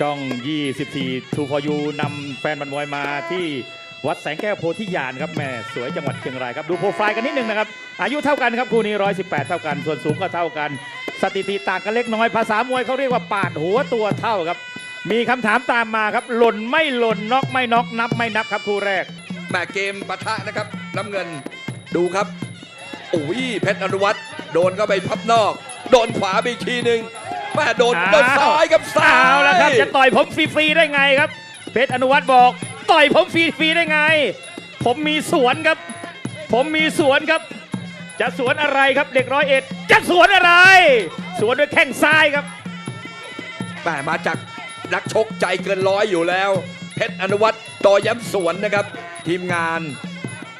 ช่อง 24 True for You นำแฟนบันมวยมาที่วัดแสงแก้วโพธิญาณครับแม่สวยจังหวัดเชียงรายครับดูโปรไฟล์กันนิดนึงนะครับ อายุเท่ากันครับคู่นี้ 118 เท่ากัน ส่วนสูงก็เท่ากัน สถิติต่างกันเล็กน้อยภาษามวยเขาเรียกว่าปาดหัวตัวเท่าครับ มีคำถามตามมาครับ หล่นไม่หล่นน็อกไม่น็อกนับไม่นับครับคู่แรกแม่เกมปะทะนะครับน้ำเงินดูครับโอ้ยเพชรอนุวัตรโดนเข้าไปพับนอก โดนขวาไปอีกทีหนึ่ง แม่โดนอ้าวโดนซ้ายกับซ้ายเอาละครับจะต่อยผมฟรีๆได้ไงครับ เพชรอนุวัฒน์บอก ต่อยผมฟรีๆได้ไง ผมมีสวนครับ ผมมีสวนครับ จะสวนอะไรครับเด็กร้อยเอ็ดจะสวนอะไร สวนด้วยแข้งซ้ายครับ แม่มาจากนักชกใจเกินร้อยอยู่แล้ว เพชรอนุวัตรต่อย้ำสวนนะครับ ทีมงาน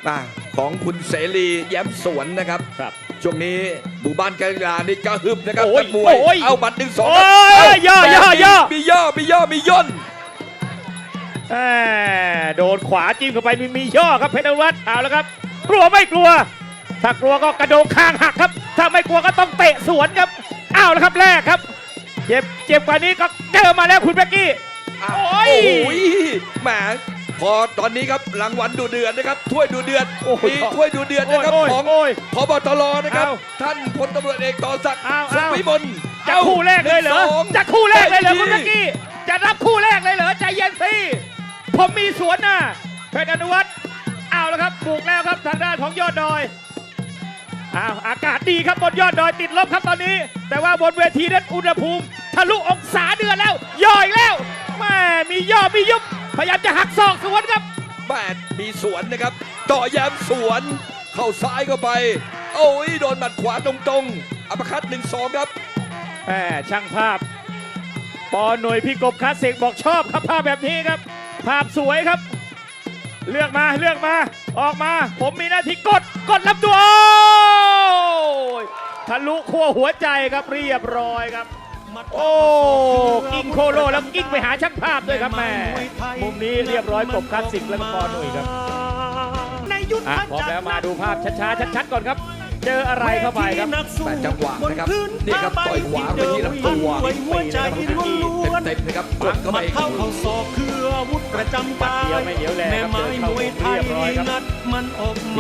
อ่า ของคุณเสรีแย้มสวนนะครับ ครับ ช่วงนี้หมู่บ้านการกีฬานี่กระหึ่มนะครับโอ้ยนักมวยโอ้ยเอาบัตรหนึ่งสองโอ้ยย่อแบบย่อนี้ย่อ มีย่อมีย่อมีย่นแหม่โดนขวาจิ้มเข้าไปมีมีย่อครับเพชรอนุวัฒน์เอาแล้วครับ กลัวไม่กลัว ถ้ากลัวก็กระโดงคางหักครับ ถ้าไม่กลัวก็ต้องเตะสวนครับเอาแล้วครับแรกครับ เจ็บเจ็บกว่านี้ก็เจอมาแล้วคุณเบกกี้อะโอ้ยยแหม พอตอนนี้ครับรางวัลดูเดือดนะครับถ้วยดูเดือดโอ้ยมีถ้วยดูเดือดนะครับโอ้ยของโอ้ยพบตรนะครับ เอาท่านพลตำรวจเอกต่อศักดิ์เอาสุขเอา วิมลจะคู่แรกเลยเหรอนึ่งสองจะคู่แรกเลยเหรอใจคุณเบกกี้ จะรับคู่แรกเลยเหรอใจเย็นสิ ผมมีสวนน่ะเพชรอนุวัฒน์เอาแล้วครับบุกแล้วครับทางด้านของยอดดอยอ้าวอากาศดีครับบนยอดดอยติดลบครับตอนนี้ แต่ว่าบนเวทีนั้นอุณหภูมิ ทะลุองศาเดือนแล้วย่ออีกแล้วแม่มีย่อมียุบ พยายามจะหักศอกสวนครับแปดมีสวนนะครับต่อแย้มสวน เข้าซ้ายเข้าไป โอ้ยโดนหมัดขวาตรงๆอัปคัตหนึ่งสองครับแหมช่างภาพ ปอหน่วยพี่กบคลาสสิกบอกชอบครับภาพแบบนี้ครับ ภาพสวยครับ เลือกมาเลือกมาออกมา ผมมีหน้าที่กดกดลำตัวโอ้ยทะลุขั้วหัวใจครับเรียบร้อยครับ โอ้กิ้งโคโลแล้วกิ้งไปหาช่างภาพด้วยครับแม่มุมนี้เรียบร้อยกบคลาสสิกแล้วก็ปอหน่วยครับในยุทธอะพร้อมแล้วมาดูภาพช้าๆชัดๆก่อนครับ เจออะไรเข้าไปครับแต่จังหวะนะครับนี่ครับต่อยขวาไปที่ลำตัวหัวใจล้วนเต็มๆนะครับกปัดกเข้าหไปมัดเข้าเข่าศอกคืออาวุธประจำกายเดียวไม่เหลียวแลครับแม่ไม้เดินเข้ามวยไทยเรียบร้อยครับงัดมันออกมา